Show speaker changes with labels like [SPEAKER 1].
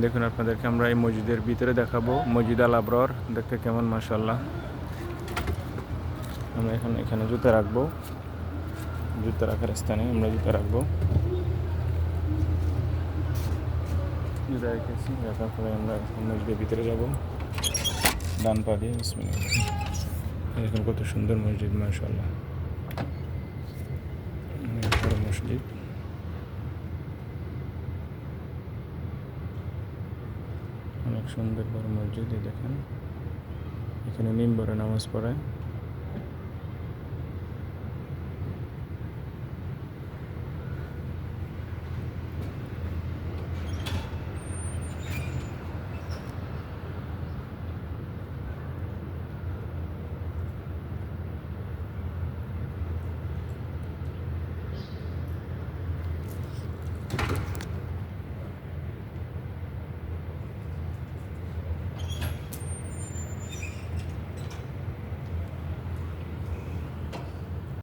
[SPEAKER 1] দেখুন আপনাদেরকে আমরা এই মসজিদের ভিতরে দেখাবো। মসজিদ আল আবরর, দেখতে কেমন মাসাল্লাহ আমরা এখন এখানে জুতা রাখব। জুতা রাখার স্থানে আমরা জুতা রাখব। রেখেছি, রাখার পরে আমরা মসজিদের ভিতরে যাব। ডান পা দিয়ে। দেখুন কত সুন্দর মসজিদ মাসাল্লাহ মসজিদ। অনেক সুন্দর বড় মসজিদ দেখেন এখানে মেম্বরে নামাজ পড়ায় Thank you.